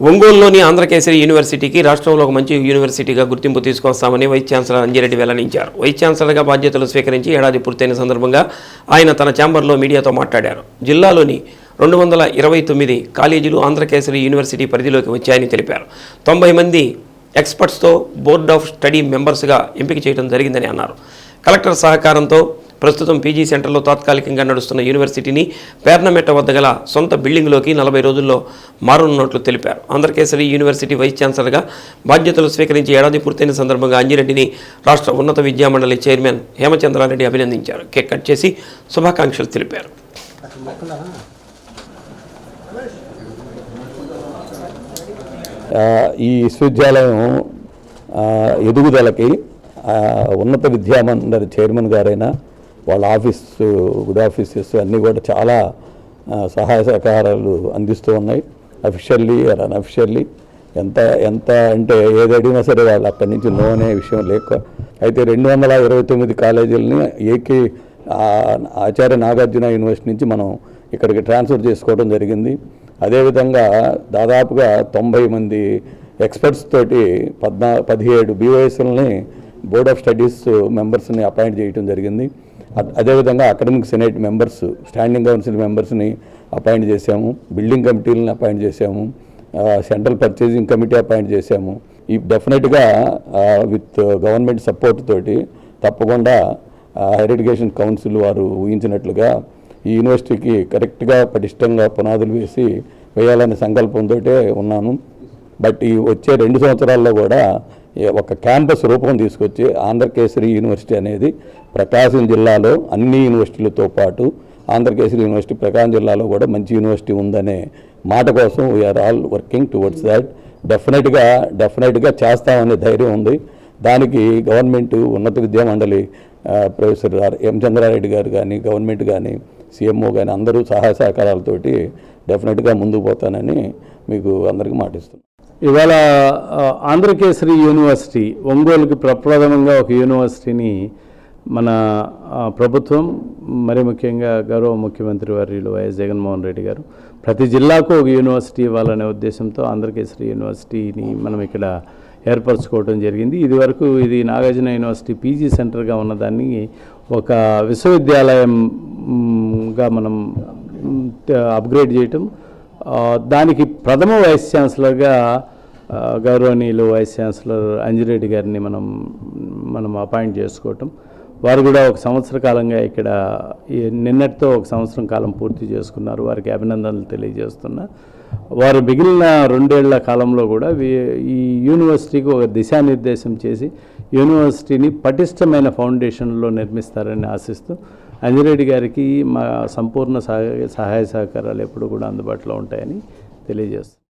ఒంగోలులోని ఆంధ్రకేసరి యూనివర్సిటీకి రాష్ట్రంలో ఒక మంచి యూనివర్సిటీగా గుర్తింపు తీసుకొస్తామని వైస్ ఛాన్సలర్ అంజిరెడ్డి వెల్లడించారు. వైస్ ఛాన్సలర్గా బాధ్యతలు స్వీకరించి ఏడాది పూర్తయిన సందర్భంగా ఆయన తన ఛాంబర్లో మీడియాతో మాట్లాడారు. జిల్లాలోని రెండు వందల ఇరవై తొమ్మిది కాలేజీలు ఆంధ్రకేసరి యూనివర్సిటీ పరిధిలోకి వచ్చాయని తెలిపారు. తొంభై మంది ఎక్స్పర్ట్స్తో బోర్డ్ ఆఫ్ స్టడీ మెంబర్స్గా ఎంపిక చేయడం జరిగిందని అన్నారు. కలెక్టర్ సహకారంతో ప్రస్తుతం పీజీ సెంటర్లో తాత్కాలికంగా నడుస్తున్న యూనివర్సిటీని పేర్నమెట్ట వద్ద గల సొంత బిల్డింగ్లోకి నలభై రోజుల్లో మారనున్నట్లు తెలిపారు. ఆంధ్రకేసరి యూనివర్సిటీ వైస్ ఛాన్సలర్గా బాధ్యతలు స్వీకరించి ఏడాది పూర్తయిన సందర్భంగా అంజిరెడ్డిని రాష్ట్ర ఉన్నత విద్యామండలి చైర్మన్ హేమచంద్రారెడ్డి అభినందించారు. కేక్ కట్ చేసి శుభాకాంక్షలు తెలిపారు. ఈ విశ్వవిద్యాలయం ఎదుగుదలకి ఉన్నత విద్యామండలి చైర్మన్ గారైన వాళ్ళ ఆఫీస్ గుడ్ ఆఫీసెస్ అన్నీ కూడా చాలా సహాయ సహకారాలు అందిస్తూ ఉన్నాయి. అఫిషియల్లీ ఆర్ అన్అఫిషియల్లీ ఎంత ఎంత అంటే ఏది అడిగినా సరే వాళ్ళు అక్కడి నుంచి నో అనే విషయం లేక అయితే రెండు వందల ఇరవై తొమ్మిది కాలేజీలని ఏకీ ఆచార్య నాగార్జున యూనివర్సిటీ నుంచి మనం ఇక్కడికి ట్రాన్స్ఫర్ చేసుకోవడం జరిగింది. అదేవిధంగా దాదాపుగా తొంభై మంది ఎక్స్పర్ట్స్ తోటి పద్నా పదిహేడు బీవైఎస్ఎల్ని బోర్డ్ ఆఫ్ స్టడీస్ మెంబర్స్ని అపాయింట్ చేయడం జరిగింది. అదేవిధంగా academic senate members standing council మెంబర్స్ని అపాయింట్ చేశాము. బిల్డింగ్ కమిటీలను అపాయింట్ చేశాము. సెంట్రల్ పర్చేసింగ్ కమిటీ అపాయింట్ చేశాము. ఈ డెఫినెట్గా విత్ గవర్నమెంట్ సపోర్ట్ తోటి తప్పకుండా హైర్ ఎడ్యుకేషన్ కౌన్సిల్ వారు ఊహించినట్లుగా ఈ యూనివర్సిటీకి కరెక్ట్గా పటిష్టంగా పునాదులు వేసి వేయాలనే సంకల్పంతో ఉన్నాను. బట్ ఈ వచ్చే రెండు సంవత్సరాల్లో కూడా ఒక క్యాంపస్ రూపం తీసుకొచ్చి ఆంధ్రకేసరి యూనివర్సిటీ అనేది ప్రకాశం జిల్లాలో అన్ని యూనివర్సిటీలతో పాటు ఆంధ్రకేసరి యూనివర్సిటీ ప్రకాశం జిల్లాలో కూడా మంచి యూనివర్సిటీ ఉందనే మాట కోసం we are all working towards that డెఫినెట్గా డెఫినెట్గా చేస్తామనే ధైర్యం ఉంది. దానికి గవర్నమెంట్ ఉన్నత విద్యా మండలి ప్రొఫెసర్ ఎం చంద్రారెడ్డి గారు కానీ గవర్నమెంట్ కానీ సీఎంఓ కానీ అందరూ సహాయ సహకారాలతోటి డెఫినెట్గా ముందుకు పోతానని మీకు అందరికీ మాటిస్తున్నాను ఇవాళ ఆంధ్రకేసరి యూనివర్సిటీ ఒంగోలుకి ప్రప్రథమంగా ఒక యూనివర్సిటీని మన ప్రభుత్వం మరి ముఖ్యంగా గౌరవ ముఖ్యమంత్రి వర్యులు వైఎస్ జగన్మోహన్ రెడ్డి గారు ప్రతి జిల్లాకు ఒక యూనివర్సిటీ ఇవ్వాలనే ఉద్దేశంతో ఆంధ్రకేసరి యూనివర్సిటీని మనం ఇక్కడ ఏర్పరచుకోవడం జరిగింది. ఇది వరకు ఇది నాగార్జున యూనివర్సిటీ పీజీ సెంటర్గా ఉన్నదాన్ని ఒక విశ్వవిద్యాలయంగా మనం అప్గ్రేడ్ చేయటం దానికి ప్రథమ వైస్ ఛాన్సలర్గా గౌరవనీయులు వైస్ ఛాన్సలర్ అంజిరెడ్డి గారిని మనం మనం అపాయింట్ చేసుకోవటం. వారు కూడా ఒక సంవత్సర కాలంగా ఇక్కడ ఈ నిన్నటితో ఒక సంవత్సరం కాలం పూర్తి చేసుకున్నారు. వారికి అభినందనలు తెలియజేస్తున్నా. వారు మిగిలిన రెండేళ్ళ కాలంలో కూడా ఈ యూనివర్సిటీకి ఒక దిశానిర్దేశం చేసి యూనివర్సిటీని పటిష్టమైన ఫౌండేషన్లో నిర్మిస్తారని ఆశిస్తూ అంజిరెడ్డి గారికి మా సంపూర్ణ సహాయ సహాయ సహకారాలు ఎప్పుడు కూడా అందుబాటులో ఉంటాయని తెలియజేస్తాను